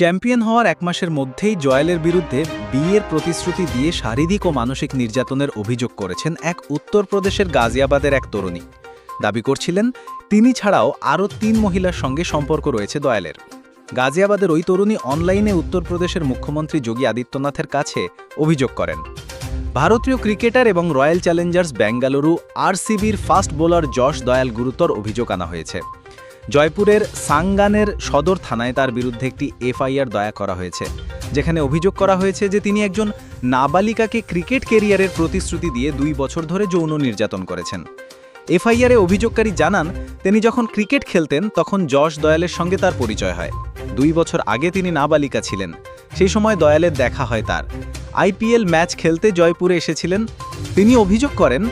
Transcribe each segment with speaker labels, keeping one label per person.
Speaker 1: Champion হওয়ার এক মাসের মধ্যেই জয়েলের বিরুদ্ধে বিয়ের প্রতিশ্রুতি দিয়ে শারীরিক ও মানসিক নির্যাতনের অভিযোগ করেছেন এক উত্তরপ্রদেশের গাজিয়াবাদের এক তরুণী। দাবি করছিলেন, তিনি ছাড়াও আরও তিন মহিলার সঙ্গে সম্পর্ক রয়েছে দয়ালের। গাজিয়াবাদের ওই তরুণী অনলাইনে উত্তরপ্রদেশের মুখ্যমন্ত্রী যোগী আদিত্যনাথের কাছে অভিযোগ করেন, ভারতীয় ক্রিকেটার এবং রয়্যাল চ্যালেঞ্জার্স বেঙ্গালুরু আরসিবির ফাস্ট বোলার যশ দয়াল গুরুতর অভিযোগ আনা হয়েছে। জয়পুরের সাংগানের সদর থানায় তার বিরুদ্ধে একটি এফআইআর দয়া করা হয়েছে, যেখানে অভিযোগ করা হয়েছে যে তিনি একজন নাবালিকাকে ক্রিকেট কেরিয়ারের প্রতিশ্রুতি দিয়ে দুই বছর ধরে যৌন নির্যাতন করেছেন। এফআইআরে অভিযোগকারী জানান, তিনি যখন ক্রিকেট খেলতেন, তখন যশ দয়ালের সঙ্গে তার পরিচয় হয়। দুই বছর আগে তিনি নাবালিকা ছিলেন, সেই সময় দয়ালের দেখা হয় তার। আইপিএল ম্যাচ খেলতে জয়পুরে এসেছিলেন। তিনি অভিযোগ করেন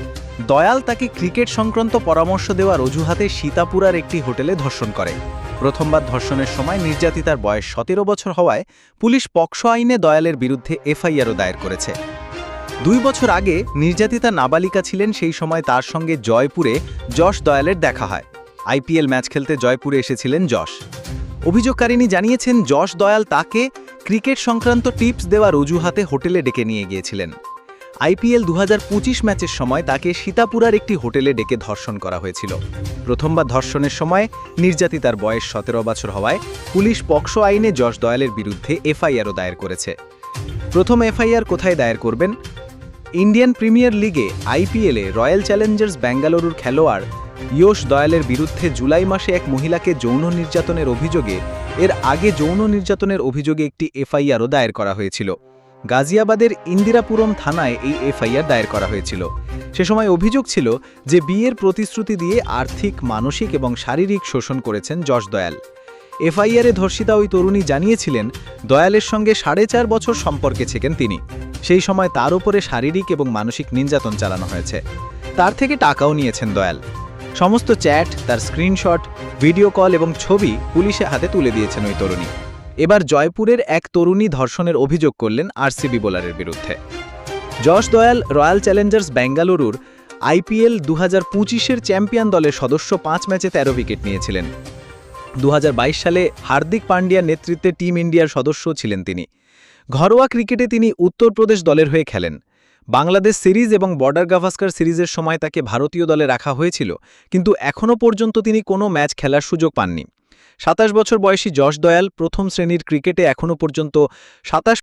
Speaker 1: দয়াল তাকে ক্রিকেট সংক্রান্ত পরামর্শ দেওয়ার অজুহাতে সীতাপুরার একটি হোটেলে ধর্ষণ করে। প্রথমবার ধর্ষণের সময় নির্যাতিতার বয়স সতেরো বছর হওয়ায় পুলিশ পক্সো আইনে দয়ালের বিরুদ্ধে এফআইআরও দায়ের করেছে। দুই বছর আগে নির্যাতিতা নাবালিকা ছিলেন, সেই সময় তার সঙ্গে জয়পুরে যশ দয়ালের দেখা হয়। আইপিএল ম্যাচ খেলতে জয়পুরে এসেছিলেন যশ। অভিযোগকারিনী জানিয়েছেন, যশ দয়াল তাকে ক্রিকেট সংক্রান্ত টিপস দেওয়ার অজুহাতে হোটেলে ডেকে নিয়ে গিয়েছিলেন। আইপিএল দু হাজার পঁচিশ ম্যাচের সময় তাকে সীতাপুরার একটি হোটেলে ডেকে ধর্ষণ করা হয়েছিল। প্রথমবার ধর্ষণের সময় নির্যাতিতার বয়স সতেরো বছর হওয়ায় পুলিশ পক্সো আইনে যশ দয়ালের বিরুদ্ধে এফআইআরও দায়ের করেছে। প্রথম এফআইআর কোথায় দায়ের করবেন? ইন্ডিয়ান প্রিমিয়ার লিগে আইপিএলে রয়্যাল চ্যালেঞ্জার্স বেঙ্গালুরুর খেলোয়াড় ইয়োশ দয়ালের বিরুদ্ধে জুলাই মাসে এক মহিলাকে যৌন নির্যাতনের অভিযোগে, এর আগে যৌন নির্যাতনের অভিযোগে একটি এফআইআরও দায়ের করা হয়েছিল। গাজিয়াবাদের ইন্দিরাপুরম থানায় এই এফআইআর দায়ের করা হয়েছিল। সে সময় অভিযোগ ছিল যে বিয়ের প্রতিশ্রুতি দিয়ে আর্থিক, মানসিক এবং শারীরিক শোষণ করেছেন যশ দয়াল। এফআইআরে ধর্ষিতা ওই তরুণী জানিয়েছিলেন, দয়ালের সঙ্গে সাড়ে চার বছর সম্পর্কে ছিলেন তিনি। সেই সময় তার উপরে শারীরিক এবং মানসিক নির্যাতন চালানো হয়েছে। তার থেকে টাকাও নিয়েছেন দয়াল। সমস্ত চ্যাট, তার স্ক্রিনশট, ভিডিও কল এবং ছবি পুলিশে হাতে তুলে দিয়েছেন ওই তরুণী। এবার জয়পুরের এক তরুণী ধর্ষণের অভিযোগ করলেন আরসিবি বোলারের বিরুদ্ধে। যশ দয়াল, রয়্যাল চ্যালেঞ্জার্স বেঙ্গালুরুর আইপিএল দু হাজার পঁচিশের চ্যাম্পিয়ন দলের সদস্য পাঁচ ম্যাচে তেরো উইকেট নিয়েছিলেন। দু হাজার বাইশ সালে হার্দিক পান্ডিয়ার নেতৃত্বে টিম ইন্ডিয়ার সদস্য ছিলেন তিনি। ঘরোয়া ক্রিকেটে তিনি উত্তরপ্রদেশ দলের হয়ে খেলেন। বাংলাদেশ সিরিজ এবং বর্ডার গাভাস্কার সিরিজের সময় তাকে ভারতীয় দলে রাখা হয়েছিল, কিন্তু এখনও পর্যন্ত তিনি কোনো ম্যাচ খেলার সুযোগ পাননি। সাতাশ বছর বয়সী যশ দয়াল প্রথম শ্রেণির ক্রিকেটে এখনও পর্যন্ত সাতাশ